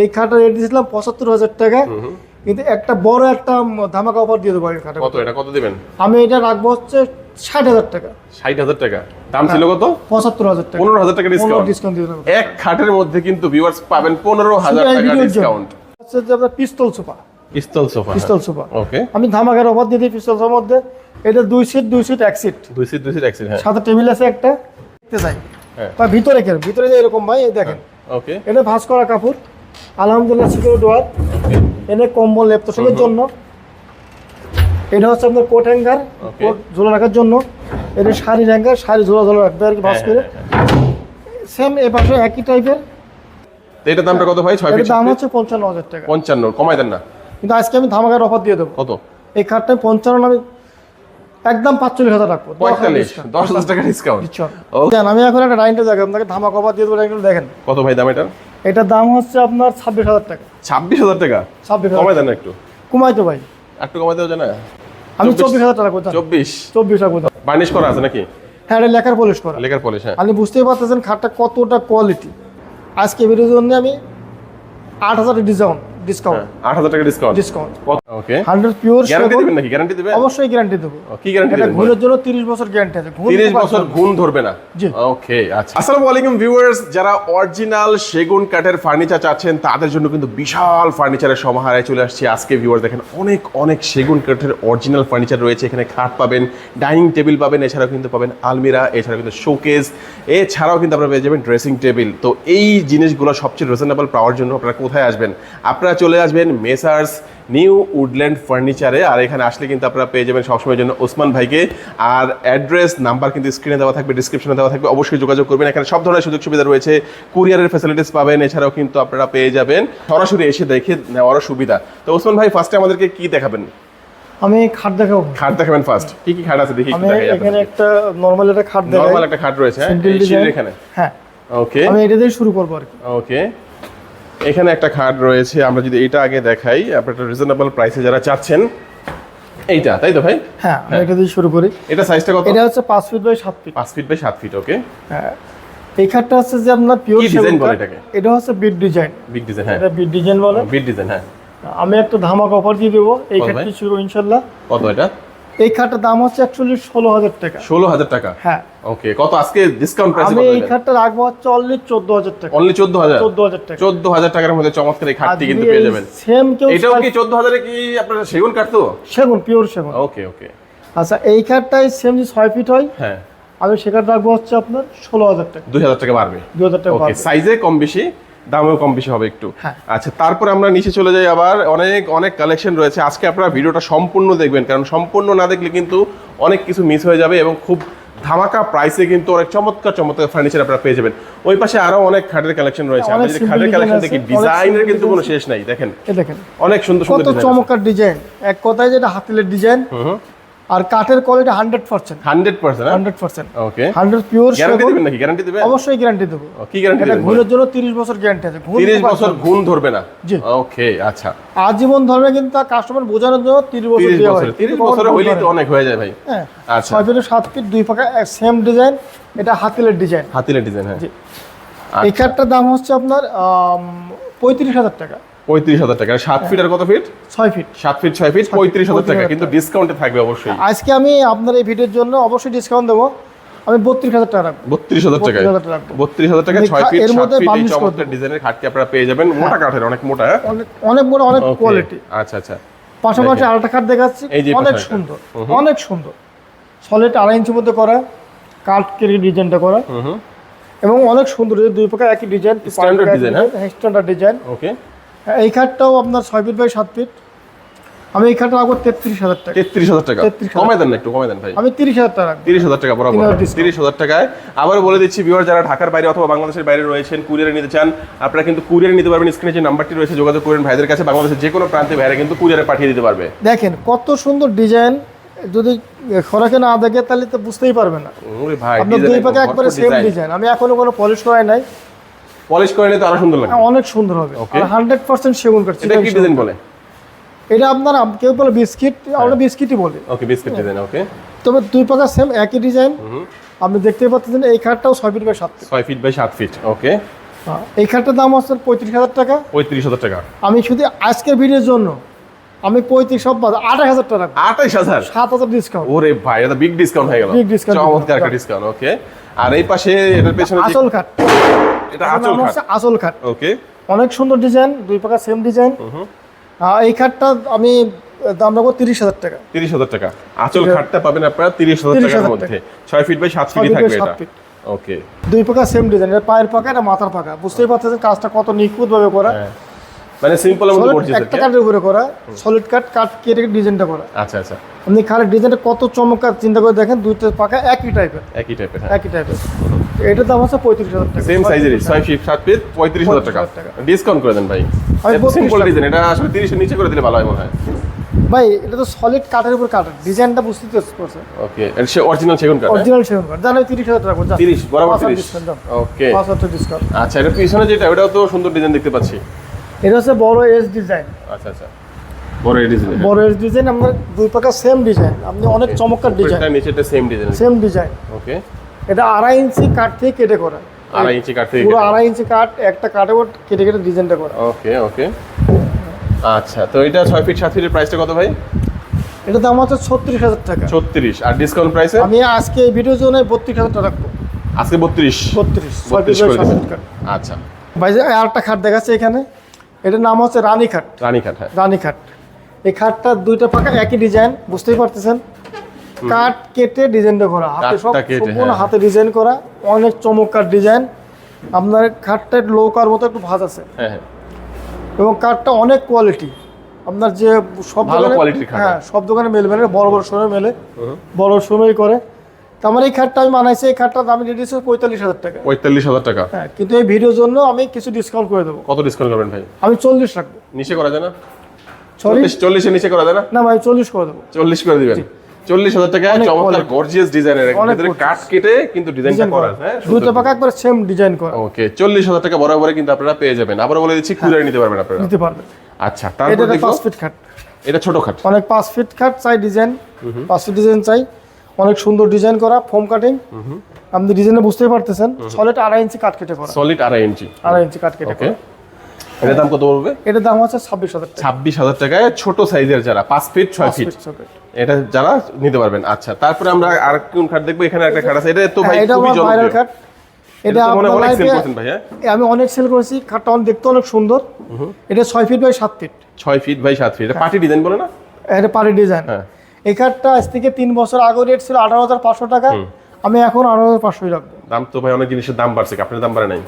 এই খাটটা রেট দিয়েছিলাম পঁচাত্তর হাজার টাকা। কিন্তু একটা বড় একটা ধামাকা অফার দিয়ে দেবো এই খাটে কত এটা? কত দিবেন? আমি এটা রাখব হচ্ছে ষাট হাজার টাকা। ষাট হাজার টাকা। দাম ছিল কত? পঁচাত্তর হাজার টাকা। পনেরো হাজার টাকা ডিসকাউন্ট ডিসকাউন্ট দিয়ে দেবো। এক খাটের মধ্যে কিন্তু ভিউয়ার্স পাবেন পনেরো হাজার টাকা ডিসকাউন্ট হচ্ছে যে আপনার pistol sofa pistol sofa pistol sofa okay আমি ধামাকার অফার দিয়ে দিই পিস্তল সোফার মধ্যে। এটা দুই সিট দুই সিট এক সিট দুই সিট দুই সিট এক সিট হ্যাঁ। সাথে টেবিল আছে একটা। দেখতে যাই। হ্যাঁ। ভিতরে কেন? ভিতরে যে এরকম ভাই এই দেখেন। ওকে এটা ভাঁজ করা কাপড় আলহামদুলিল্লাহ সিকিউর ডোয়ার এনে কম্বল লেপতোষকের জন্য। এটা হচ্ছে আপনার কোট হ্যাঙ্গার. কোট ঝোলা রাখার জন্য। এটা শাড়ির হ্যাঙ্গার শাড়ি ঝোলা ঝোলা রাখবে আর কি ভাঁজ করে। সেম এ পাশে একই টাইপের এটার দামটা কত ভাই? ছয় ফিট দাম হচ্ছে পঞ্চান্ন হাজার টাকা। পঞ্চান্ন কমাই দেন না। কিন্তু আজকে আমি ধামাকার অফার দিয়ে দেবো। কত? এই খাটটা পঞ্চান্ন আমি একদম পাঁচচল্লিশ হাজার রাখব। পঁয়তাল্লিশ দশ হাজার টাকা ডিসকাউন্ট আমি। এখন একটা ডাইনিংটা দেখেন আপনাকে ধামাকা অফার দিয়ে দেবো দেখেন। কত ভাই দাম এটার? এটার দাম হচ্ছে আপনার ছাব্বিশ হাজার টাকা। ছাব্বিশ হাজার টাকা? ছাব্বিশ কমাই দেন একটু। কমাই তো ভাই। একটু কমাই দেওয়া যায় না? আমি চব্বিশ। চব্বিশ হাজার টাকা কোথায়? চব্বিশ। চব্বিশ টাকা কোথায়? বার্নিশ করা আছে নাকি? হ্যাঁ এটা লেখার পলিশ করা। লেখার পলিশ হ্যাঁ। আপনি বুঝতেই পারতেছেন খাটটা কতটা কোয়ালিটি আজকে ভিডিওর জন্য আমি আট হাজার ডিসকাউন্ট ডিসকাউন্ট আট হাজার টাকা discount discount okay hundred pure guarantee দিবেন নাকি? গ্যারান্টি দিবেন? অবশ্যই গ্যারান্টি দেবো। কি গ্যারান্টি এটা দিবেন? জন্য তিরিশ বছর গ্যারান্টি আছে। ঘুণ তিরিশ পোকা বছর ধরবে। ধরবে না? ওকে আচ্ছা। আসসালামু আলাইকুম ভিউয়ার্স যারা অরিজিনাল সেগুন কাঠের ফার্নিচার চাচ্ছেন তাদের জন্য কিন্তু বিশাল ফার্নিচারের সমাহারে চলে আসছে আজকে ভিউয়ার্স দেখেন অনেক অনেক সেগুন কাঠের অরিজিনাল ফার্নিচার রয়েছে। এখানে খাট পাবেন ডাইনিং টেবিল পাবেন এছাড়াও কিন্তু পাবেন আলমিরা এছাড়াও কিন্তু শোকেস এছাড়াও কিন্তু আপনারা পেয়ে যাবেন ড্রেসিং টেবিল তো এই জিনিসগুলো সবচেয়ে রিজনেবল পাওয়ার জন্য আপনারা কোথায় আসবেন? আপনারা চলে আসবেন মেসার্স নিউ উডল্যান্ড ফার্নিচারে আর এখানে আসলে কিন্তু আপনারা পেয়ে যাবেন সবসময়ের জন্য ওসমান ভাইকে। আর অ্যাড্রেস নাম্বার কিন্তু স্ক্রিনে দেওয়া থাকবে ডিসক্রিপশনে দেওয়া থাকবে অবশ্যই যোগাযোগ করবেন। এখানে সব ধরনের সুযোগ সুবিধা রয়েছে। কুরিয়ারের ফ্যাসিলিটিস পাবেন এছাড়াও কিন্তু আপনারা পেয়ে যাবেন। সরাসরি এসে দেখে নেওয়ারও সুবিধা। তো ওসমান ভাই ফার্স্টে আমাদেরকে কি দেখাবেন? আমি খাট দেখাবো। খাট দেখাবেন ফার্স্ট কি কি খাট আছে? দেখি আমি এখানে একটা নরমাল একটা খাট দেখাই। নর্মাল একটা খাট রয়েছে হ্যাঁ। এখানে। হ্যাঁ। ওকে আমি এটা দিয়ে শুরু করব আর কি। ওকে এখানে একটা খাট রয়েছে আমরা যদি এটা আগে দেখাই আপনার একটা রিজনেবল প্রাইসে যারা চাচ্ছেন এইটা তাই তো ভাই? হ্যাঁ আমি এটা দিয়ে শুরু করি। এটা সাইজটা কত? এটা হচ্ছে পাঁচ ফিট বাই সাত ফিট পাঁচ ফিট বাই সাত ফিট ওকে হ্যাঁ। এই খাটটা হচ্ছে যে আপনার পিওর design বলে এটাকে? এটা হচ্ছে বিট ডিজাইন বিগ ডিজাইন হ্যাঁ। এটা বিট ডিজাইন বলে। বিট ডিজাইন হ্যাঁ। আমি একটা ধামাক অফার দিয়ে দেবো। এই খাটটি? শুরু ইনশাল্লাহ। কত এটা? এই খাটটার দাম হচ্ছে অ্যাকচুয়ালি ষোলো হাজার টাকা। ষোলো হাজার টাকা? হ্যাঁ। ওকে কত? আজকে ডিসকাউন্ট প্রাইসে আমি এই খাটটা রাখব হচ্ছে অনলি চোদ্দ হাজার টাকা। অনলি চোদ্দ হাজার? চোদ্দ হাজার টাকা। চোদ্দ হাজার টাকার মধ্যে চমৎকার এই খাটটি কিন্তু পেয়ে যাবেন। সেম কেউ এটাও কি চোদ্দ হাজারে কি আপনার সেগুন কাটতো সেগুন পিওর সেগুন। ওকে ওকে আচ্ছা এই খাটটাই সেম যে ছয় ফিট হয় হ্যাঁ। আমি সেখানে রাখব হচ্ছে আপনার ষোলো হাজার টাকা। দুই হাজার টাকা বাড়বে। দুই হাজার টাকা সাইজে কম বেশি। দামেও কম বেশি হবে একটু। হ্যাঁ। আচ্ছা তারপরে আমরা নিচে চলে যাই আবার অনেক অনেক কালেকশন রয়েছে। আজকে আপনারা ভিডিওটা সম্পূর্ণ দেখবেন কারণ সম্পূর্ণ না দেখলে কিন্তু অনেক কিছু মিস হয়ে যাবে এবং খুব ধামাকা প্রাইসে কিন্তু অনেক চমৎকার চমৎকার ফার্নিচার আপনারা পেয়ে যাবেন। ওই পাশে আরও অনেক খাটের কালেকশন রয়েছে। simple খাটের কালেকশন দেখি ডিজাইনের কিন্তু কোনো শেষ নাই দেখেন। দেখেন অনেক সুন্দর সুন্দর কত চমৎকার ডিজাইন এক কথায় যেটা হাতিলের ডিজাইন আর কাঠের quality hundred percent hundred percent hundred percent okay hundred pure guarantee দিবেন নাকি? গ্যারান্টি দিবেন? অবশ্যই গ্যারান্টি দেবো। কি গ্যারান্টি দিবেন? ঘুরের জন্য তিরিশ বছর গ্যারান্টি আছে। ঘুণ তিরিশ বছর ধরবে। গুণ ধরবে না? জি। ওকে আচ্ছা। আজীবন ধর্মে কিন্তু কাস্টমার বোঝানোর জন্য তিরিশ বছর দেওয়া হয়। তিরিশ বছরে হইলেই তো অনেক হয়ে যায় ভাই। হ্যাঁ আচ্ছা। ছয় ফিট সাত ফিট দুই পাকা সেম ডিজাইন এটা হাতিলের ডিজাইন হাতিলের ডিজাইন হ্যাঁ। জি। এই খাটটার দাম হচ্ছে আপনার পঁয়ত্রিশ হাজার টাকা। পঁয়ত্রিশ হাজার টাকা। সাত ফিট আর কত ফিট? ছয় ফিট। সাত ফিট ছয় ফিট পঁয়ত্রিশ হাজার টাকা। কিন্তু। ডিসকাউন্টে থাকবে অবশ্যই। আজকে আমি আপনার এই ভিডিওর জন্য অবশ্যই ডিসকাউন্ট দেবো। আমি বত্রিশ হাজার টাকা বত্রিশ হাজার টাকা বত্রিশ হাজার টাকা ছয় ফিট এর মধ্যে চমৎকার ডিজাইনের খাটটি আপনারা পেয়ে যাবেন। মোটা কাঠের অনেক মোটা হ্যাঁ? অনেক বড় অনেক কোয়ালিটি আচ্ছা আচ্ছা। পাশাপাশি আরেকটা খাট দেখাচ্ছি। অনেক সুন্দর অনেক সুন্দর। সলিড আড়াই ইঞ্চির মধ্যে করা কাঠ কেটে ডিজাইনটা করা। এবং অনেক সুন্দর দুই প্রকার একই ডিজাইন Standard design, হ্যাঁ? স্ট্যান্ডার্ড ডিজাইন ওকে এই খাটটাও আপনার ছয় ফিট বাই সাত ফিট আমি এই খাটটা রাখব তেত্রিশ হাজার টাকা। তেত্রিশ হাজার টাকা। 33,000 কমাই দেন না একটু কমাই দেন ভাই। আমি তিরিশ হাজার টাকা তিরিশ হাজার টাকা বরাবর। তিরিশ হাজার টাকায় আবার বলে দিচ্ছি বিহার যারা ঢাকার বাইরে অথবা বাংলাদেশের বাইরে রয়েছেন কুরিয়ারে নিতে চান আপনারা কিন্তু কুরিয়ারে নিতে পারবেন। স্ক্রিনে যে নাম্বারটি রয়েছে যোগাযোগ করেন ভাইদের কাছে। বাংলাদেশের যে কোনো প্রান্তে ভাইরা কিন্তু কুরিয়ারে পাঠিয়ে দিতে পারবে। দেখেন কত সুন্দর ডিজাইন যদি খোরাকে না দেখে তাহলে তো বুঝতেই পারবে না। ভাই আপনার দুই পাকে একবারে সেম ডিজাইন আমি এখনও কোনো পলিশ করাই নাই। পলিশ করে নিতে আরও সুন্দর লাগবে। অনেক সুন্দর হবে. আর হান্ড্রেড পার্সেন্ট সেগুন কাঠ এটা কি ডিজাইন বলে? এটা আপনার কেউ বলে বিস্কিট আমরা বিস্কিটই বলি। ওকে বিস্কিট ডিজাইন ওকে তবে দুই পাতা সেম একই ডিজাইন আপনি দেখতে পাচ্ছেন এই খাটটাও ছয় ফিট বাই সাত ফিট ছয় ফিট বাই সাত ফিট ওকে হ্যাঁ, এই খাটটার দাম হচ্ছে পঁয়ত্রিশ হাজার টাকা। পঁয়ত্রিশ হাজার টাকা। আমি শুধু আজকের ভিডিওর জন্য আমি পঁয়ত্রিশ সব বাদ আঠাশ হাজার টাকা। আঠাইশ হাজার? সাত হাজার ডিসকাউন্ট ওরে ভাই এটা বিগ ডিসকাউন্ট হয়ে গেল। Big discount. চমৎকার একটা ডিসকাউন্ট ওকে আর এই পাশে এটার পেছনে আসল খাট। এটা নাম খাট। আসল খাট। ওকে অনেক সুন্দর ডিজাইন দুই পাকা সেম ডিজাইন এই খাটটা আমি দাম রাখব তিরিশ হাজার টাকা। তিরিশ হাজার টাকা। আঁচল খাটটা পাবেন আপনারা তিরিশ হাজার 30,000 টাকার টাকা। মধ্যে। ছয় ফিট বাই সাত by থাকবে এটা। ওকে দুই পাকা সেম ডিজাইন এটা পায়ের পাকা এটা মাথার পাকা। বুঝতেই পারতেছেন কাজটা কত নিখুঁত ভাবে করা। হ্যাঁ। মানে সিম্পলের মধ্যে করছি একটা কাঠের উপরে করা সলিড কাট কাট কেটে ডিজাইনটা করা। আচ্ছা আচ্ছা। আপনি খালি ডিজাইনটা কত চমৎকার চিন্তা করে দেখেন দুইটা পাকা একই টাইপের একই টাইপের একই টাইপের এটার দাম হচ্ছে পঁয়ত্রিশ হাজার টাকা। সেম সাইজেরই ছয় ফিট সাত ফিট পঁয়ত্রিশ হাজার টাকা। 35,000 টাকা। ডিসকাউন্ট করে দেন ভাই। সিম্পল ডিজাইন এটা আসলে তিরিশের নিচে করে দিলে ভালো হয় মনে হয়। ভাই এটা তো সলিড কাঠের উপর কাঠের ডিজাইনটা বুঝতে পারছে ওকে সে অরিজিনাল সেগুন কাঠ অরিজিনাল সেগুন কাঠ জানো তিরিশ হাজার টাকা যা। 30 বরাবর 30 ওকে পাঁচ হাজার ডিসকাউন্ট আচ্ছা এটা পিছনে যেটা ওটাও তো সুন্দর ডিজাইন দেখতে পাচ্ছি। এটা হচ্ছে বড় এস ডিজাইন। আচ্ছা আচ্ছা। বড় এই ডিজাইন। বড় এস ডিজাইন আপনার দুই পাকা সেম ডিজাইন। আপনি অনেক চমৎকার ডিজাইন। এটা নিচেটা same design same design okay এটা আড়াই ইঞ্চি কাঠ থেকে কেটে করা। আড়াই ইঞ্চি কাঠ থেকে পুরো আড়াই ইঞ্চি কাঠ একটা কাঠে কেটে কেটে ডিজাইনটা করা। ওকে ওকে আচ্ছা তো এটা ছয় ফিট সাত ফিটের প্রাইসটা কত ভাই? এটা দাম হচ্ছে ছত্রিশ হাজার টাকা। ছত্রিশ। আর ডিসকাউন্ট প্রাইসে আমি আজকে এই ভিডিওর জন্য বত্রিশ হাজার টাকা রাখব। আজকে বত্রিশ। বত্রিশ। আচ্ছা। ভাই যে আরেকটা খাট দেখাচ্ছে এখানে। এটার নাম হচ্ছে রানী খাট রানী হ্যাঁ। রানী খাট এই খাটটা দুইটা পাকা একই ডিজাইন বুঝতেই পারতেছেন? কাঠ কেটে ডিজাইনটা করা। হাতে সব সম্পূর্ণ হ্যাঁ। হাতে ডিজাইন করা অনেক চমৎকার ডিজাইন। আপনার খাটটা লোকার মতো একটু ভাজ আছে। হ্যাঁ হ্যাঁ। এবং কাঠটা অনেক কোয়ালিটি আপনার যে সব ভালো খাট। হ্যাঁ সব দোকানে মেলে মেলে বড় বড় সময় মেলে। বড় সময় করে। তো আমার এই খাটটা আমি বানাইছি এই খাটটার দাম রেডিয়েছে পঁয়তাল্লিশ হাজার টাকা। পঁয়তাল্লিশ হাজার টাকা? হ্যাঁ কিন্তু এই ভিডিওর জন্য আমি কিছু ডিসকাউন্ট করে দেবো। কত ডিসকাউন্ট করবেন ভাই? আমি চল্লিশ রাখব। নিচে করা যায় না? চল্লিশ? চল্লিশের নিচে করা যায় না? না ভাই চল্লিশ করে দেবো। চল্লিশ করে দিবেন। চল্লিশ হাজার টাকা চমৎকার গর্জিয়াস ডিজাইনের ভিতরে gorgeous। কেটে কিন্তু ডিজাইনটা ডিজাইন করা হ্যাঁ দুইটা পাকা একবার সেম ডিজাইন করা। ওকে চল্লিশ হাজার টাকা বরাবরে কিন্তু আপনারা পেয়ে যাবেন। আবার বলে দিচ্ছি কুরিয়ার নিতে পারবেন আপনারা। নিতে পারবে আচ্ছা তারপর দেখব। পাঁচ ফিট খাট। এটা ছোট খাট। অনেক পাঁচ ফিট খাট চাই ডিজাইন পাঁচ ফিট ডিজাইন চাই। অনেক সুন্দর ডিজাইন করা ফোম কাটিং আপনি ডিজাইনে বুঝতেই পারতেছেন সলিড আড়াই ইঞ্চি কাট কেটে করা। সলিড আড়াই ইঞ্চি। আড়াই ইঞ্চি কাট কেটে করা। এটার দাম কত পড়বে? এটার দাম হচ্ছে ছাব্বিশ হাজার টাকা। ছাব্বিশ হাজার টাকায় ছোট সাইজের যারা পাঁচ ফিট ছয় ফিট এটা যারা নিতে পারবেন। আচ্ছা তারপরে আমরা আর কোন খাট দেখব? এখানে একটা খাট আছে। এটা তো ভাই হ্যাঁ, এটা খুবই জনপ্রিয়। খাট এটা হয় হ্যাঁ? আমি অনেক সেল করেছি। খাটটা অনেক দেখতে অনেক সুন্দর। এটা ছয় ফিট বাই সাত ফিট ছয় ফিট বাই সাত ফিট এটা পার্টি ডিজাইন বলে না? এটা পারি ডিজাইন হ্যাঁ। এই খাটটা আজ থেকে তিন বছর আগে রেট ছিল আঠারো হাজার পাঁচশো টাকা। আমি এখন আঠারো হাজার পাঁচশোই রাখব। দাম তো ভাই অনেক জিনিসের দাম বাড়ছে আপনার দাম বাড়ে নাই।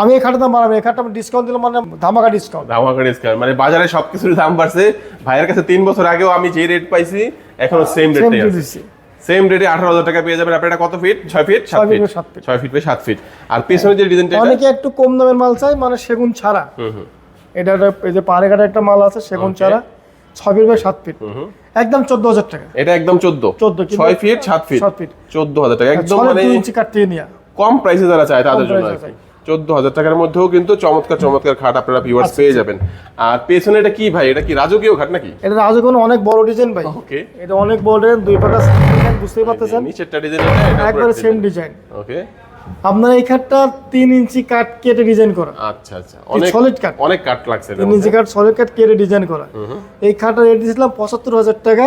আমি এই খাটের দাম বাড়াবো এই খাটটা আমি ডিসকাউন্ট দিলাম মানে ধামাকা ডিসকাউন্ট ধামাকা ডিসকাউন্ট মানে বাজারে সব সবকিছুর দাম বাড়ছে। ভাইয়ের কাছে তিন বছর আগেও আমি যে রেট পাইছি এখনও সেম রেটে আছে। সেম রেটে আঠারো হাজার টাকা পেয়ে যাবেন। আপনার এটা কত ফিট ছয় ফিট সাত ফিট। ছয় ফিট বাই সাত ফিট আর পেছনে যে ডিজাইনটা অনেকে একটু কম দামের মাল চাই মানে সেগুন ছাড়া। এটা এই যে পাহাড়ে কাটা একটা মাল আছে সেগুন ছাড়া। ছয় ফিট বাই সাত ফিট একদম চোদ্দ হাজার টাকা। এটা একদম চোদ্দ। 14 কিন্তু- ছয় ফিট সাত ফিট সাত feet। চোদ্দ হাজার টাকা একদম মানে ইঞ্চি কাটিয়ে নিয়ে। কম প্রাইসে যারা চায় তাদের জন্য। চোদ্দ হাজার টাকার মধ্যেও কিন্তু চমৎকার চমৎকার খাট আপনারা ভিউয়ার্স আচ্ছা, পেয়ে যাবেন। আর পেছনে এটা কি ভাই? এটা কি রাজকীয় খাট নাকি? এটা রাজকোন অনেক বড় ডিজাইন ভাই। ওকে এটা অনেক বড় ডিজাইন দুই ডিজাইন বুঝতেই পারতেছেন? নিচেরটা ডিজাইন একবারে সেম ডিজাইন ওকে আপনার এই খাটটা তিন ইঞ্চি কাট কেটে ডিজাইন করা। আচ্ছা আচ্ছা। অনেক solid কাঠ। অনেক কাট লাগছে তিন ইঞ্চি কাট সলিড কাট কেটে ডিজাইন করা। এই খাটটা রেট দিয়েছিলাম পঁচাত্তর হাজার টাকা।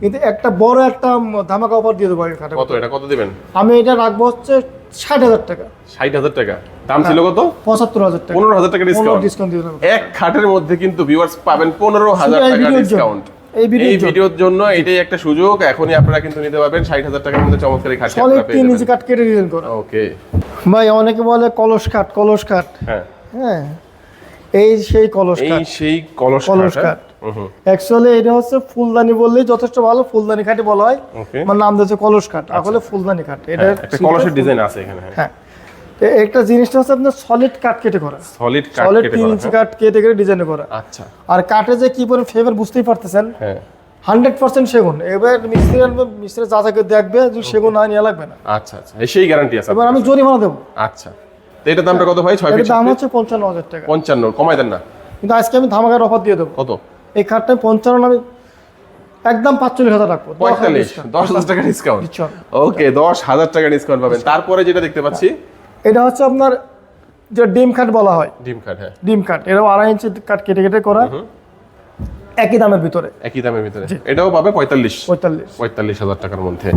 কিন্তু একটা বড় একটা ধামাকা অফার দিয়ে দেবো এই খাটে কত এটা? কত দিবেন? আমি এটা রাখব হচ্ছে ষাট হাজার টাকা। ষাট হাজার টাকা। দাম ছিল কত? পঁচাত্তর হাজার টাকা। পনেরো হাজার টাকা ডিসকাউন্ট ডিসকাউন্ট দিয়ে এক খাটের মধ্যে কিন্তু ভিউয়ার্স পাবেন পনেরো হাজার টাকা ডিসকাউন্ট এই ভিডিওর জন্য। এটাই একটা সুযোগ। এখনই আপনারা কিন্তু নিতে পারবেন ষাট হাজার টাকার মধ্যে চমৎকার এই খাটটি আপনারা পেয়ে যাবেন। কাট কেটে ডিজাইন করা। ওকে। ভাই অনেকে বলে কলস কাঠ কলস কাঠ। হ্যাঁ। হ্যাঁ। এই সেই কলস এই কাঠ। সেই কলস কলস কাঠ অ্যাকচুয়ালি এটা হচ্ছে ফুলদানি বললেই যথেষ্ট ভালো ফুলদানি কাঠি বলা হয়। আমার নাম দিয়েছে কলস কাঠ। আসলে ফুলদানি কাঠ। এটা হ্যাঁ, কলসের ডিজাইন আছে এখানে হ্যাঁ। হ্যাঁ। একটা জিনিসটা হচ্ছে আপনার সলিড কাঠ কেটে করা। সলিড কাঠ সলিড কেটে তিন ইঞ্চি হ্যাঁ। কেটে কেটে ডিজাইন করা। আচ্ছা। আর কাঠে যে কি পরিমাণ ফেভার বুঝতেই পারতেছেন হ্যাঁ। হান্ড্রেড পার্সেন্ট সেগুন। এবার মিস্ত্রি আনবে মিস্ত্রি যাচাকে দেখবে যে সেগুন না নিয়ে লাগবে না। আচ্ছা আচ্ছা। এই সেই গ্যারান্টি আছে এবার আমি জরিমানা দেবো। আচ্ছা। তো এটার দামটা কত ভাই? ছয় ফিট দাম হচ্ছে পঞ্চান্ন হাজার টাকা। পঞ্চান্ন কমাই দেন না। কিন্তু আজকে আমি ধামাকার অফার দিয়ে দেবো। কত? এই খাটটা পঞ্চান্ন আমি একদম পাঁচচল্লিশ হাজার রাখব। পঁয়তাল্লিশ। দশ হাজার টাকা ডিসকাউন্ট। ওকে দশ হাজার টাকা ডিসকাউন্ট পাবেন। তারপরে যেটা দেখতে পাচ্ছি এটা হচ্ছে আপনার যেটা ডিম কাট বলা হয়। ডিম কাঠ হ্যাঁ। ডিম কাট এটাও আড়াই ইঞ্চি কাট কেটে কেটে করা। একই দামের ভিতরে। একই দামের ভিতরে। এটাও পাবে পঁয়তাল্লিশ। পঁয়তাল্লিশ। পঁয়তাল্লিশ হাজার টাকার মধ্যে।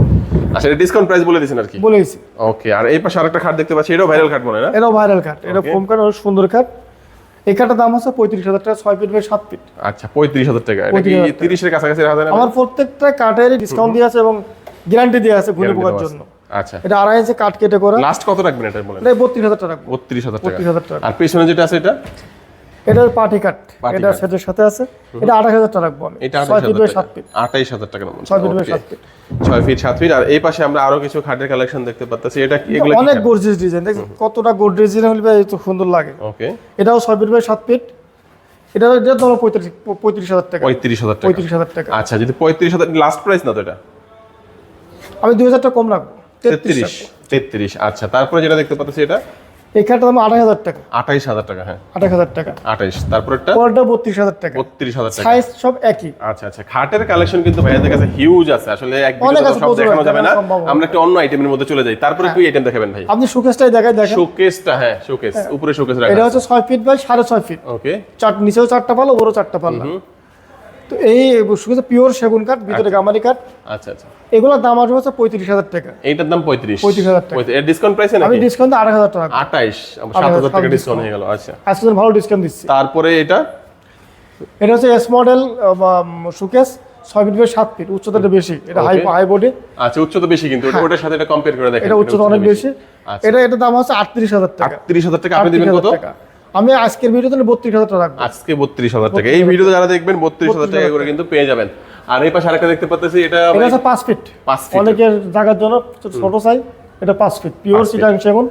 আচ্ছা এটা ডিসকাউন্ট প্রাইস বলে দিয়েছেন আর কি? বলেছি ওকে আর এই পাশে আরেকটা খাট দেখতে পাচ্ছি এটাও ভাইরাল খাট মনে না? এটাও ভাইরাল কাট এটা কাট অনেক সুন্দর কাট এই কাঠটার দাম হচ্ছে পঁয়ত্রিশ হাজার টাকা ছয় ফিট বাই সাত ফিট। আচ্ছা পঁয়ত্রিশ হাজার টাকা। এটা কি 35,000 টাকা। তিরিশের কাছাকাছি আমার প্রত্যেকটা কাঠের ডিসকাউন্ট দিয়ে আছে এবং গ্যারান্টি দিয়ে আছে ঘুরে পোকার দেওয়া। জন্য। আচ্ছা। এটা আড়াই ইঞ্চি কেটে করা। লাস্ট কত রাখবেন এটা বলেন? এটা বত্রিশ হাজার টাকা টাকা। বত্রিশ হাজার টাকা আর পেছনে যেটা আছে এটা? এটা পার্টি কাঠ এটা সেটের সাথে আছে। এটা আঠাশ হাজার টাকা রাখব আমি। এটা ছয় আঠাইশ ফিট বাই হাজার সাত টাকা ফিট ফিট। ফিট আর এই পাশে আমরা আরও কিছু খাটের কালেকশন দেখতে পাচ্ছি এটা এগুলো অনেক গোর্জিয়াস ডিজাইন কতটা গোর্জিয়াস ডিজাইন হলে এত সুন্দর লাগে। ওকে এটাও ছয় ফিট বাই সাত ফিট। এটা এটা তোমার পঁয়ত্রিশ পঁয়ত্রিশ হাজার টাকা। পঁয়ত্রিশ হাজার টাকা। আচ্ছা যদি পঁয়ত্রিশ হাজার লাস্ট প্রাইস না তো এটা? আমি দুই হাজার টাকা কম রাখব। তেত্রিশ। তেত্রিশ আচ্ছা। তারপরে যেটা দেখতে পাচ্ছি এটা? এই দাম আড়াই হাজার টাকা। আঠাইশ হাজার টাকা হ্যাঁ। আঠাশ হাজার টাকা। আঠাইশ। তারপরটা পরটা বত্রিশ হাজার টাকা। বত্রিশ হাজার টাকা। সাইজ সব একই। আচ্ছা আচ্ছা। খাটের কালেকশন কিন্তু ভাইয়াদের কাছে হিউজ আছে। আসলে এক সব দেখানো যাবে না। আমরা একটা অন্য আইটেমের মধ্যে চলে যাই। তারপরে হ্যাঁ। কি আইটেম দেখাবেন ভাই আপনি শোকেসটাই দেখাই দেখেন। শোকেসটা হ্যাঁ শোকেস উপরে শোকেস এটা হচ্ছে ছয় ফিট বাই সাড়ে ছয় ফিট ওকে চার নিচেও চারটা পাল্লা উপরেও চারটা পাল্লা তো এই শুকেছে পিওর সেগুন কাঠ ভিতরে গামারি কাঠ। আচ্ছা আচ্ছা। এগুলোর দাম আসবে হচ্ছে পঁয়ত্রিশ হাজার টাকা। এইটার দাম পঁয়ত্রিশ। 35,000 টাকা। এর ডিসকাউন্ট প্রাইসে আমি ডিসকাউন্ট আড়াই হাজার টাকা। আঠাইশ সাত হাজার হাজার টাকা ডিসকাউন্ট হয়ে গেল। আচ্ছা। আজকে ভালো ডিসকাউন্ট দিচ্ছি। তারপরে এটা? এটা হচ্ছে এস মডেল সুকেস ছয় ফিট বাই সাত ফিট উচ্চতাটা বেশি। এটা হাই হাই বডি আচ্ছা উচ্চতা বেশি কিন্তু। ওটা- ওটার সাথে এটা কম্পেয়ার করে দেখেন। হ্যাঁ। এটা উচ্চতা অনেক বেশি। আচ্ছা। এটা এটার দাম হচ্ছে আটত্রিশ হাজার টাকা। আটত্রিশ হাজার টাকা। আপনি দিবেন 38,000 কত টাকা। আমি আজকের ভিডিওতে বত্রিশ হাজার টাকা আজকে বত্রিশ হাজার টাকা। এই ভিডিওতে যারা দেখবেন বত্রিশ হাজার টাকা করে কিন্তু পেয়ে যাবেন। আর এই পাশে আরেকটা দেখতে পাচ্ছি এটা পাঁচ ফিট পাঁচ feet। অনেকের জায়গার জন্য ছোট সাইজ এটা পাঁচ ফিট পিওর। সিটাং সেগুন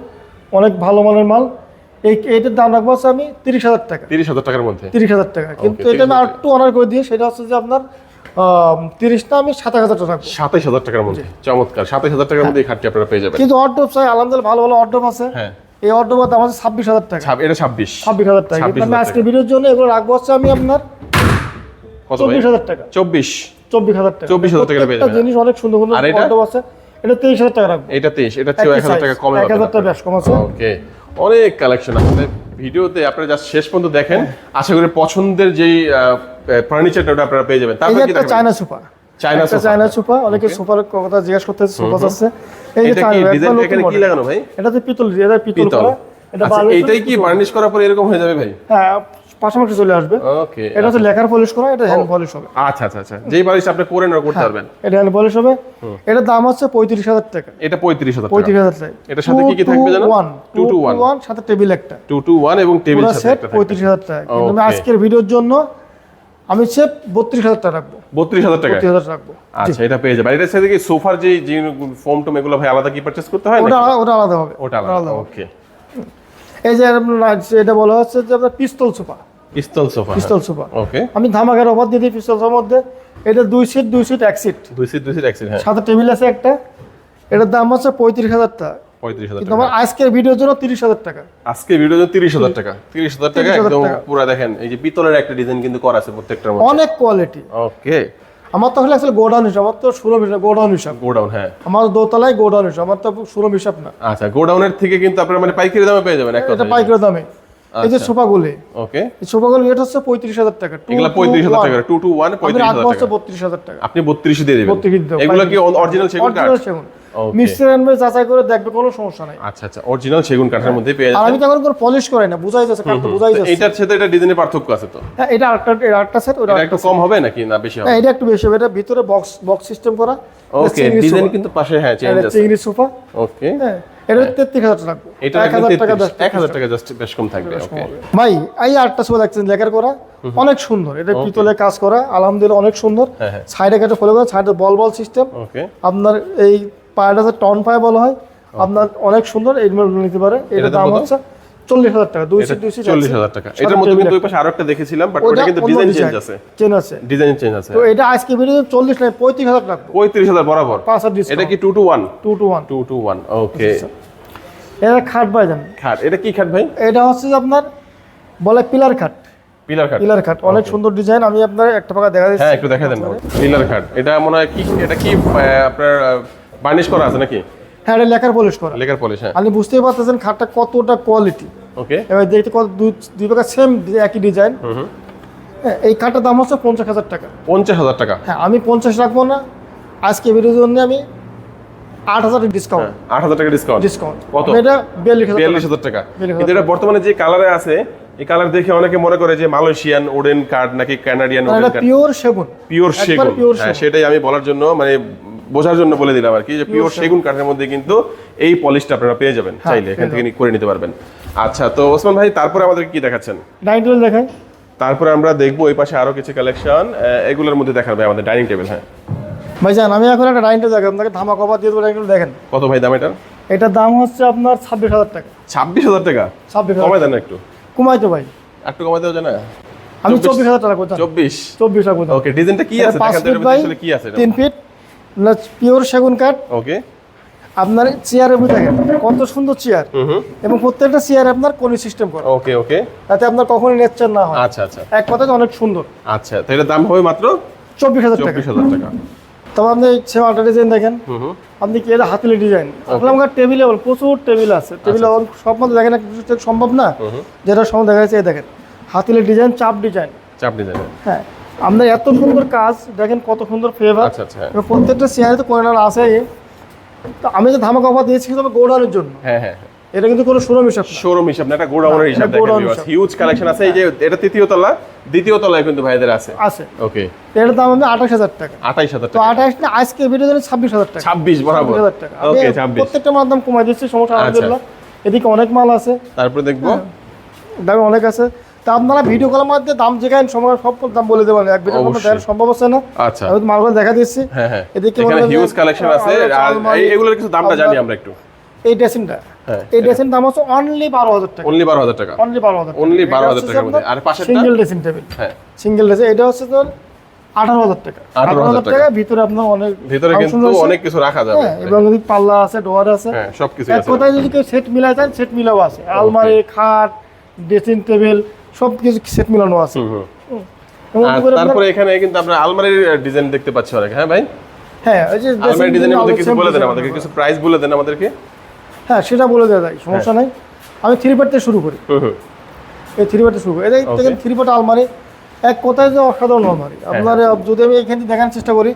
অনেক ভালো মানের মাল। এই এইটার দাম রাখব হচ্ছে আমি তিরিশ হাজার টাকা। তিরিশ হাজার টাকার মধ্যে। তিরিশ হাজার টাকা। কিন্তু এটা আমি আর একটু অনার করে দিয়ে সেটা হচ্ছে যে আপনার তিরিশটা আমি সাতাশ হাজার টাকা সাতাইশ হাজার টাকার মধ্যে। চমৎকার। সাতাইশ হাজার টাকার মধ্যে এই খাটটি আপনারা পেয়ে যাবেন। কিন্তু অর্ডব চাই আলহামদুলিল্লাহ ভালো ভালো অর্ডব আছে। হ্যাঁ। এই অর্ডবের দাম আছে ছাব্বিশ হাজার টাকা। এটা ছাব্বিশ। ছাব্বিশ হাজার টাকা। আমি 26,000 আজকের ভিডিওর জন্য এগুলো রাখব। হচ্ছে আমি আপনার চব্বিশ হাজার টাকা। চব্বিশ। চব্বিশ হাজার টাকা। 24,000 টাকা পেয়ে জিনিস অনেক সুন্দর সুন্দর? আছে। এটা তেইশ হাজার টাকা রাখব। এটা তেইশ। এটা এক হাজার টাকা কমে এক হাজার টাকা বেশ কম আছে। ওকে অনেক কালেকশন আসলে ভিডিওতে আপনারা জাস্ট শেষ পর্যন্ত দেখেন। আশা করি পছন্দের যেই ফার্নিচারটা ওটা আপনারা পেয়ে যাবেন। এই তারপর কি China sofa China sofa. China sofa অনেকে সোফার কথা জিজ্ঞাসা করতে আছে। এই যে এটা কি চায়না, একদম ডিজাইন এখানে কি লাগানো ভাই? এটাতে পিতল এটা পিতল পিতল। করা এটা আচ্ছা এইটাই কি বার্নিশ করার পরে এরকম হয়ে যাবে ভাই? হ্যাঁ পাশাপাশি চলে আসবে। ওকে এটা হচ্ছে লেখার পলিশ করা এটা হ্যান্ড পলিশ হবে। আচ্ছা আচ্ছা আচ্ছা। যেই আপনি হ্যাঁ। করতে পারবেন। এটা হ্যান্ড পলিশ হবে। এটার দাম হচ্ছে পঁয়ত্রিশ হাজার টাকা। এটা পঁয়ত্রিশ হাজার টাকা। পঁয়ত্রিশ হাজার টাকা। এটার সাথে কি কি থাকবে জানো? ওয়ান টু সাথে টেবিল একটা। টু এবং টেবিল সাথে সেট একটা থাকবে। পঁয়ত্রিশ হাজার টাকা। কিন্তু আজকের ভিডিওর জন্য আমি সেট বত্রিশ হাজার টাকা রাখব। বত্রিশ হাজার টাকা বত্রিশ হাজার রাখব। আচ্ছা এটা পেয়ে যাবে। এটার সাথে কি সোফার যে যে ফোম টোম এগুলো ভাই আলাদা কি পারচেস করতে হয় ওটা ওটা আলাদা হবে। ওটা আলাদা ওকে। এই যে আপনার এটা বলা হচ্ছে যে আপনার pistol sofa. Pistol sofa pistol sofa. Okay. আমি ধামাকার অফার দিয়ে দিই পিস্তল সোফার মধ্যে। এটা দুই সিট দুই সিট এক সিট দুই সিট দুই সিট এক সিট হ্যাঁ। সাথে টেবিল আছে একটা। এটার দাম হচ্ছে পঁয়ত্রিশ হাজার টাকা। পঁয়ত্রিশ হাজার টাকা। আজকের ভিডিওর জন্য তিরিশ হাজার টাকা। আজকে ভিডিও তিরিশ হাজার টাকা। তিরিশ হাজার টাকা একদম পুরো দেখেন এই যে পিতলের একটা ডিজাইন কিন্তু করা আছে প্রত্যেকটার মধ্যে। অনেক কোয়ালিটি ওকে আমার তো আসলে আসলে গোডাউন হিসাব আমার তো ষোলো হিসাব গোডাউন হিসাব। গোডাউন হ্যাঁ। আমার দোতলায় গোডাউন হিসাব আমার তো ষোলো হিসাব না। আচ্ছা গোডাউনের থেকে কিন্তু আপনারা মানে পাইকারি দামে পেয়ে যাবেন এক এটা পাইকারি দামে। এই যে আচ্ছা। সোফাগুলি ওকে এই সোফাগুলি রেট হচ্ছে পঁয়ত্রিশ হাজার টাকা। এগুলা পঁয়ত্রিশ হাজার টাকা টু টু ওয়ান পঁয়ত্রিশ হাজার টাকা। আপনি বত্রিশ দিয়ে দেবেন এগুলো কি অরিজিনাল সেগুন অরিজিনাল সেগুন. মিস্ত্রি আনবে যাচাই করে দেখবে কোনো সমস্যা নাই। আচ্ছা আচ্ছা অরিজিনাল সেগুন কাঠের মধ্যে পেয়ে আমি তো এখন কোনো পলিশ করাই না বুঝাই যাচ্ছে কাঠ বুঝাই যাচ্ছে। এইটার সাথে এটা ডিজাইনের পার্থক্য আছে তো? হ্যাঁ এটা আরেকটা এটা আরেকটা সেট ওটা একটু কম হবে নাকি? না বেশি হবে? হ্যাঁ এটা একটু বেশি হবে এটা ভিতরে বক্স বক্স সিস্টেম করা। ওকে ডিজাইন কিন্তু পাশে হ্যাঁ চেঞ্জ আছে। চিংড়ি সোফা ওকে হ্যাঁ এটা টাকা এটা জাস্ট বেশ কম থাকবে ওকে ভাই এই আটটা সোফা দেখছেন লেখার করা। অনেক সুন্দর এটা পিতলে কাজ করা আলহামদুলিল্লাহ অনেক সুন্দর। হ্যাঁ, হ্যাঁ। সাইডে কাটে ফলো করা সাইডে বল বল সিস্টেম ওকে আপনার এই পায়াটা টন পায়া বলা হয়। আপনার অনেক সুন্দর মডেল নিতে পারে। এটার দাম হচ্ছে চল্লিশ হাজার টাকা দুই এটা সিট দুই সিট চল্লিশ হাজার টাকা। এটার মধ্যে কিন্তু ওই পাশে আরও একটা দেখেছিলাম বাট ওটা কিন্তু ডিজাইন চেঞ্জ আছে। চেঞ্জ আছে। ডিজাইন চেঞ্জ আছে তো এটা আজকে ভিডিও চল্লিশ নয় পঁয়ত্রিশ হাজার টাকা। পঁয়ত্রিশ হাজার বরাবর। পাঁচ হাজার এটা কি two two one two two one two two one okay এটা খাট পাই যান খাট এটা কি খাট ভাই? এটা হচ্ছে যে আপনার বলে পিলার খাট। পিলার খাট। পিলার খাট অনেক সুন্দর ডিজাইন আমি আপনার একটা পাকা দেখা দিচ্ছি হ্যাঁ একটু দেখা দেন পিলার খাট এটা মনে হয় কি এটা কি আপনার বার্নিশ করা আছে নাকি? হ্যাঁ এটা লেখার পলিশ করা। লেকার পলিশ হ্যাঁ। আপনি বুঝতেই পারতেছেন খাটটা কতটা কোয়ালিটি ওকে এবার দেখতে কত দুই দুই প্রকার সেম একই ডিজাইন হ্যাঁ এই খাটটার দাম হচ্ছে পঞ্চাশ হাজার টাকা। পঞ্চাশ হাজার টাকা? হ্যাঁ আমি পঞ্চাশ রাখব না। আজকে ভিডিওর জন্য আমি আট হাজার ডিসকাউন্ট আট হাজার টাকা ডিসকাউন্ট ডিসকাউন্ট কত? এটা বিয়াল্লিশ হাজার টাকা। কিন্তু এটা বর্তমানে যে কালারে আছে এই কালার দেখে অনেকে মনে করে যে মালয়েশিয়ান ওডেন কার্ড নাকি কানাডিয়ান ওডেন কার্ড পিওর সেগুন। পিওর হ্যাঁ সেগুন। সেটাই আমি বলার জন্য মানে বোঝার জন্য বলে দিলাম আর কি যে পিওর সেগুন কাঠের মধ্যে কিন্তু এই পলিশটা আপনারা পেয়ে যাবেন হ্যাঁ, চাইলে এখান থেকে করে নিতে পারবেন। আচ্ছা তো ওসমান ভাই তারপরে আমাদের কি দেখাচ্ছেন? ডাইনিং টেবিল দেখাই। তারপরে আমরা দেখব এই পাশে আরও কিছু কালেকশন এগুলোর মধ্যে দেখাবে আমাদের ডাইনিং টেবিল হ্যাঁ। ভাইজান আমি এখন একটা ডাইনিং টেবিল দেখাই আপনাকে ধামা কভার দিয়ে দেবো টেবিল দেখেন। কত ভাই দাম এটার? এটার দাম হচ্ছে আপনার ছাব্বিশ হাজার টাকা। ছাব্বিশ হাজার টাকা? ছাব্বিশ কমাই দেন একটু। কমাইতো ভাই। একটু কমাই দেওয়া যায় না? আমি 24 চব্বিশ হাজার টাকা করতাম চব্বিশ? চব্বিশ টাকা ওকে ডিজাইনটা কি আছে? কি আছে তিন ফিট পিওর সেগুন কাঠ। ওকে আপনার চেয়ারের মধ্যে দেখেন কত সুন্দর চেয়ার এবং প্রত্যেকটা চেয়ার আপনার কোনি সিস্টেম করা। ওকে ওকে যাতে আপনার কখনোই নেচার না হয়। আচ্ছা আচ্ছা। এক কথায় অনেক সুন্দর। আচ্ছা তো এটার দাম হবে মাত্র চব্বিশ হাজার টাকা। চব্বিশ হাজার টাকা। তবে আপনি সেম আলটা ডিজাইন দেখেন। আপনি কি এটা হাতিলে ডিজাইন আসলে আমার টেবিল প্রচুর টেবিল আছে। টেবিল সব মধ্যে দেখেন একটা কিছু সম্ভব না? যেটা সম্ভব দেখা যাচ্ছে এই দেখেন। হাতিলে ডিজাইন চাপ ডিজাইন চাপ ডিজাইন হ্যাঁ। আপনার এত সুন্দর কাজ দেখেন কত সুন্দর ফ্লেভার আচ্ছা আচ্ছা। হ্যাঁ। প্রত্যেকটা চেয়ারে তো কোনার আছে। তো আমি যে ধামাকা অফার দিয়েছি কিন্তু গোডাউনের জন্য। হ্যাঁ হ্যাঁ। এটা কিন্তু কোনো শোরুম হিসাব শোরুম হিসাব না এটা গোডাউনের হিসাব দেখেন হিউজ কালেকশন আছে এই যে এটা তৃতীয় তলা দ্বিতীয় তলায় কিন্তু ভাইদের আছে। আছে। ওকে এটার দাম আমি আঠাশ হাজার টাকা। আঠাইশ হাজার তো টাকা। আঠাশ না আজকে ভিডিও দিলে ছাব্বিশ হাজার টাকা। ছাব্বিশ বরাবর। ছাব্বিশ হাজার টাকা। ওকে ছাব্বিশ। প্রত্যেকটা মাল দাম কমাই দিচ্ছি সমস্যা আচ্ছা। আলহামদুলিল্লাহ। এদিকে অনেক মাল আছে। তারপরে দেখব। দাম অনেক আছে। তা আপনারা ভিডিও কলের মধ্যে দাম যেখানে সময় সব দাম বলে দেবেন। এক ভিডিও অবশ্যই। দেওয়ার সম্ভব হচ্ছে না। আচ্ছা। আমি তো মালগুলো দেখা দিচ্ছি। হ্যাঁ হ্যাঁ। এদিকে হিউজ কালেকশন আছে। আর এগুলোর কিছু দামটা জানি আমরা একটু। এই ড্রেসিংটা। হ্যাঁ এই ড্রেসিং দাম হচ্ছে অনলি বারো হাজার টাকা। অনলি বারো হাজার টাকা। অনলি বারো হাজার Only 12,000 টাকার মধ্যে। আর পাশেরটা? সিঙ্গেল ড্রেসিং টেবিল হ্যাঁ। সিঙ্গেল ড্রেসিং এটা হচ্ছে তোর আঠারো হাজার টাকা। 18,000 18,000 টাকা। ভিতরে আপনার অনেক ভিতরে কিন্তু অনেক কিছু রাখা যাবে। এবং যদি পাল্লা আছে ডোয়ার আছে। সবকিছু আছে। কথায় যদি কেউ সেট মিলাই চান সেট মিলাও আছে। আলমারি খাট ড্রেসিং টেবিল সব কিছু সেট মিলানো আছে? আপনার- তারপরে এখানে কিন্তু আমরা আলমারির ডিজাইন দেখতে পাচ্ছি অনেক হ্যাঁ ভাই? হ্যাঁ ওই যে আলমারি dressing ডিজাইনের মধ্যে কিছু বলে দেন আমাদেরকে কিছু প্রাইস বলে দেন আমাদেরকে। হ্যাঁ সেটা বলে দেওয়া যায় সমস্যা নাই। আমি থ্রি পার্ট থেকে শুরু করি। এই থ্রি পার্টে শুরু করি। এই Okay. দেখেন থ্রি পার্ট আলমারি এক কথায় যে অসাধারণ আলমারি। আপনার যদি আমি এখান থেকে দেখানোর চেষ্টা করি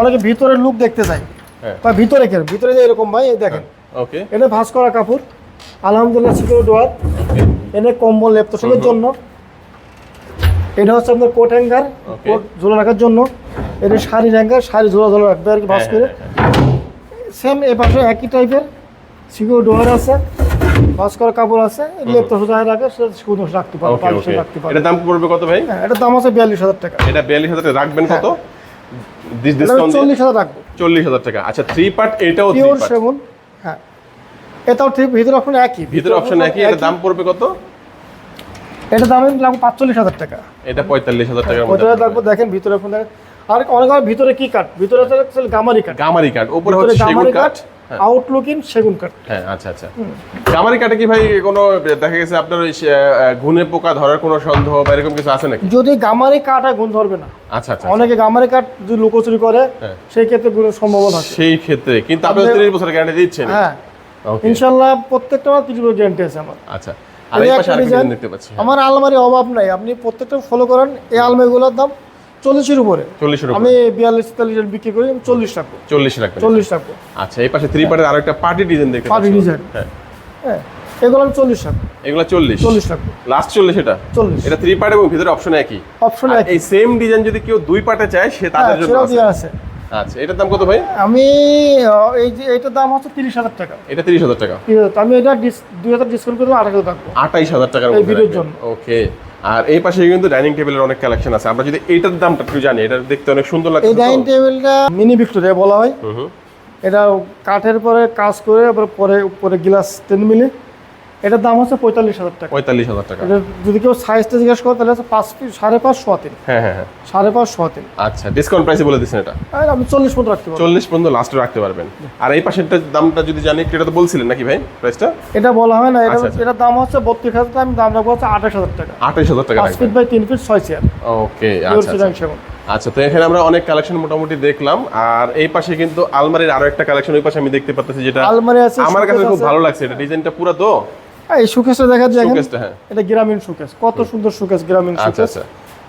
অনেকে ভিতরের লুক দেখতে চাই হ্যাঁ। বা ভিতরে কেন? ভিতরে যে এরকম ভাই এই দেখেন। ওকে এটা ভাঁজ করা কাপড় আলহামদুলিল্লাহ সিকিউর ডোয়ার এনে কম্বল ল্যাপটপের জন্য। এটা হচ্ছে আপনার কোট হ্যাঙ্গার কোট ঝোলা রাখার জন্য। এটা শাড়ি হ্যাঙ্গার শাড়ি ঝোলা ঝোলা রাখবে আর কি ভাঁজ হ্যাঁ, করে। সেম এ পাশে একই টাইপের সিকিউর ডোয়ার আছে করা কাপড় আছে ল্যাপটপ সোজা রাখে সেটা সিকিউর রাখতে পারবে রাখতে পারবে। এটা দাম পড়বে কত ভাই? হ্যাঁ এটার দাম আছে বিয়াল্লিশ হাজার টাকা। এটা বিয়াল্লিশ হাজার টাকা রাখবেন কত? এটা ডিসকাউন্ট চল্লিশ হাজার রাখব। চল্লিশ হাজার টাকা। আচ্ছা থ্রি পার্ট এটাও থ্রি পিওর পার্ট হ্যাঁ। এটাও ঠিক ভিতরে অপশন একই। ভিতরে অপশন একই এটার দাম পড়বে কত? এটা দাম লাগবে পাঁচচল্লিশ হাজার টাকা। এটা পঁয়তাল্লিশ হাজার ওইটা মধ্যে দেখব দেখেন ভিতরে এখন দেখেন। আর অনেক ভিতরে কি কাঠ ভিতরে গামারি কাঠ গামারি কাঠ উপরে হচ্ছে সেগুন কাঠ কাঠ আউটলুক ইন সেগুন কাঠ হ্যাঁ আচ্ছা আচ্ছা। গামারি কাঠে কি ভাই কোনো দেখা গেছে আপনার ওই ঘুনে পোকা ধরার কোনো সন্দেহ বা এরকম কিছু আছে নাকি? যদি গামারি কাঠ আর গুণ ধরবে না। আচ্ছা আচ্ছা অনেকে গামারি কাঠ যদি লুকোচুরি করে হ্যাঁ। সেই ক্ষেত্রে গুণের সম্ভাবনা সেই ক্ষেত্রে কিন্তু আপনি আপনি- তিরিশ বছরের গ্যারান্টি দিচ্ছেন হ্যাঁ। ইনশাল্লাহ প্রত্যেকটা মাল কিছু গ্যারান্টি আছে আমার। আচ্ছা আর একটা পাচ্ছি আমার আলমারি অভাব নাই আপনি প্রত্যেকটা ফলো করেন এই আলমারিগুলোর দাম চল্লিশের উপরে। চল্লিশের আমি বিয়াল্লিশ তেতাল্লিশ বিক্রি করি চল্লিশ রাখব চল্লিশ রাখবেন চল্লিশ রাখব আচ্ছা এই পাশে থ্রি পার্টের আরেকটা পার্টি ডিজাইন দেখতে Party পাচ্ছি। design। হ্যাঁ। হ্যাঁ এগুলো আমি চল্লিশ রাখব এগুলো চল্লিশ। চল্লিশ রাখব লাস্ট চল্লিশ এটা? চল্লিশ। এটা থ্রি পার্ট এবং ভিতরে অপশন একই। অপশন এই সেম ডিজাইন যদি কেউ দুই পার্টে চায় সে তাদের জন্য আছে। আচ্ছা এটার দাম কত ভাই? আমি এই যে এইটার দাম হচ্ছে তিরিশ হাজার টাকা। এটা তিরিশ হাজার টাকা। আমি এটা দুই হাজার ডিসকাউন্ট করে আঠাশ হাজার রাখব আঠাইশ হাজার টাকার ভিডিওর জন্য। ওকে আর এই পাশে কিন্তু ডাইনিং টেবিলের অনেক কালেকশন আছে। আমরা যদি এইটার দামটা একটু জানি এটা দেখতে অনেক সুন্দর লাগছে এই ডাইনিং টেবিলটা মিনি ভিক্টোরিয়া বলা হয়। এটা কাঠের পরে কাজ করে পরে উপরে গ্লাস টেন মিলি। এটার দাম হচ্ছে পঁয়তাল্লিশ হাজার টাকা। পঁয়তাল্লিশ হাজার টাকা। যদি কেউ সাইজটা জিজ্ঞেস করে তাহলে পাঁচ ফিট সাড়ে পাঁচ সোয়া তিন। হ্যাঁ হ্যাঁ হ্যাঁ। সাড়ে পাঁচ সোয়া তিন। আচ্ছা ডিসকাউন্ট প্রাইসে বলে দিচ্ছেন এটা? আমি চল্লিশ মতো রাখতে পারব। চল্লিশ পর্যন্ত লাস্টে রাখতে পারবেন। আর এই পাশেরটার দামটা যদি জানি এটা তো বলছিলেন নাকি ভাই প্রাইসটা এটা বলা হয় না এটা আচ্ছা, আচ্ছা। এটার দাম হচ্ছে বত্রিশ হাজার টাকা আমি দাম রাখব হচ্ছে আঠাশ হাজার টাকা। আঠাইশ হাজার টাকা পাঁচ ফিট বাই তিন ফিট ছয় চেয়ার ওকে আচ্ছা সেগুন। আচ্ছা তো এখানে আমরা অনেক কালেকশন মোটামুটি দেখলাম। আর এই পাশে কিন্তু আলমারির আরও একটা কালেকশন ওই পাশে আমি দেখতে পাচ্ছি যেটা আলমারি আছে, আমার কাছে খুব ভালো লাগছে। এটা ডিজাইনটা পুরো তো? এই সুকেশটা দেখা যায় শোকেসটা হ্যাঁ। এটা গ্রামীণ সুকেশ কত সুন্দর সুকেশ গ্রামীণ আচ্ছা সুকেশ আচ্ছা।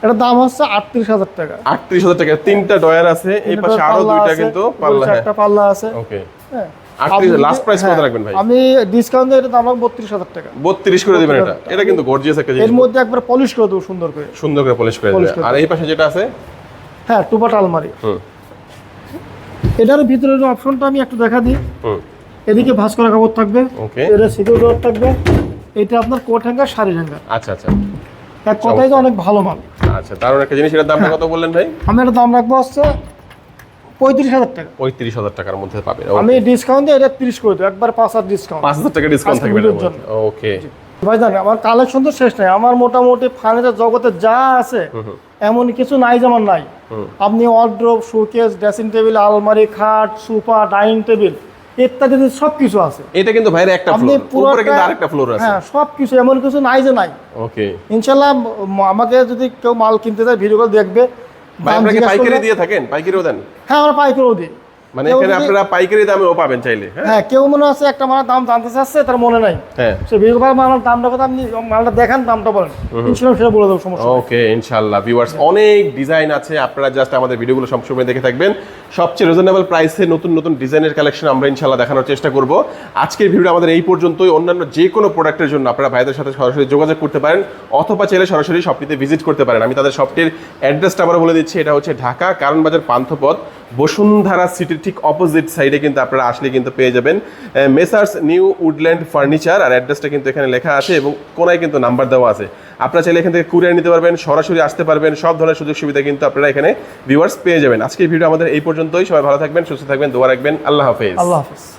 এটার দাম হচ্ছে আটত্রিশ হাজার টাকা। আটত্রিশ হাজার টাকা। তিনটা ডয়ার আছে। এই এটা পাশে আরও দুইটা কিন্তু পাল্লা হ্যাঁ। পাল্লা আছে। ওকে হ্যাঁ। 38 আপনি- কত রাখবেন ভাই? আমি ডিসকাউন্ট দিয়ে এটা দাম রাখব বত্রিশ হাজার টাকা। বত্রিশ করে দিবেন এটা। এটা কিন্তু গর্জিয়াস একটা এর মধ্যে একবার পলিশ করে দেবো সুন্দর করে। সুন্দর করে পলিশ করে আর এই পাশে যেটা আছে? হ্যাঁ টুপাট আলমারি। হুম। এটার ভিতরে অপশনটা আমি একটু দেখা দিই। হুম। এদিকে ভাস করা কাপড় থাকবে এটা সিকিউর ডোর থাকবে। এটা আপনার কোট হ্যাঙ্গার শাড়ি হ্যাঙ্গার। আচ্ছা আচ্ছা। এক কথাই তো অনেক ভালো মাল। আচ্ছা দারুণ একটা জিনিস এটার দামটা হ্যাঁ। কত বললেন ভাই? আমি এটা দাম রাখব হচ্ছে পঁয়ত্রিশ হাজার টাকা। পঁয়ত্রিশ হাজার টাকার মধ্যে পাবে আমি ডিসকাউন্ট দিয়ে এটা তিরিশ করে দেবো একবার পাঁচ হাজার ডিসকাউন্ট পাঁচ হাজার টাকা ডিসকাউন্ট থাকবে এটার ওকে ভাই জান আমার কালেকশন তো শেষ নাই আমার মোটামুটি ফার্নিচার জগতে যা আছে এমন কিছু নাই যেমন নাই। আপনি ওয়ার্ড্রোব শোকেস ড্রেসিং টেবিল আলমারি খাট সোফা ডাইনিং টেবিল ইত্যাদি সব কিছু আছে। এটা কিন্তু বাইরে একটা ফ্লোর উপরে কিন্তু আরেকটা ফ্লোর আছে। হ্যাঁ সব কিছু এমন কিছু নাই যে নাই। ওকে। ইনশাল্লাহ আমাকে যদি কেউ মাল কিনতে যায় ভিডিও কল দেখবে। ভাই পাইকারি দিয়ে থাকেন? পাইকারিও দেন? হ্যাঁ আমরা পাইকারিও দিই। মানে এখানে আপনারা পাইকারি দামেও পাবেন চাইলে হ্যাঁ? হ্যাঁ কেউ মনে আছে একটা মালের দাম জানতে চাচ্ছে তার মনে নাই। হ্যাঁ। সে কল মালের দামটা কথা আপনি মালটা দেখান দামটা বলেন। ইনশাল্লাহ সেটা বলে দেবো সমস্যা ওকে ইনশাআল্লাহ ভিউয়ার্স অনেক ডিজাইন আছে। আপনারা জাস্ট আমাদের ভিডিওগুলো সবসময় দেখে থাকবেন। সবচেয়ে রিজনেবল প্রাইসে নতুন নতুন ডিজাইনের কালেকশন আমরা ইনশাআল্লাহ দেখানোর চেষ্টা করব। আজকের ভিডিও আমাদের এই পর্যন্তই। অন্যান্য যে কোনো প্রোডাক্টের জন্য আপনারা ভাইদের সাথে সরাসরি যোগাযোগ করতে পারেন অথবা চাইলে সরাসরি শপটিতে ভিজিট করতে পারেন। আমি তাদের শপটির অ্যাড্রেসটা আবার বলে দিচ্ছি। এটা হচ্ছে ঢাকা কারণ বাজার পান্থপথ বসুন্ধরা সিটির ঠিক অপোজিট সাইডে কিন্তু আপনারা আসলে কিন্তু পেয়ে যাবেন মেসার্স নিউ উডল্যান্ড ফার্নিচার আর অ্যাড্রেসটা কিন্তু এখানে লেখা আছে এবং কোনায় কিন্তু নাম্বার দেওয়া আছে। আপনারা চাইলে এখান থেকে কুরিয়ার নিতে পারবেন, সরাসরি আসতে পারবেন, সব ধরনের সুযোগ সুবিধা কিন্তু আপনারা এখানে ভিউয়ার্স পেয়ে যাবেন। আজকের ভিডিও আমাদের এই পর্যন্তই, সবাই ভালো থাকবেন, সুস্থ থাকবেন, দোয়া রাখবেন, আল্লাহ হাফেজ। আল্লাহ হাফিজ।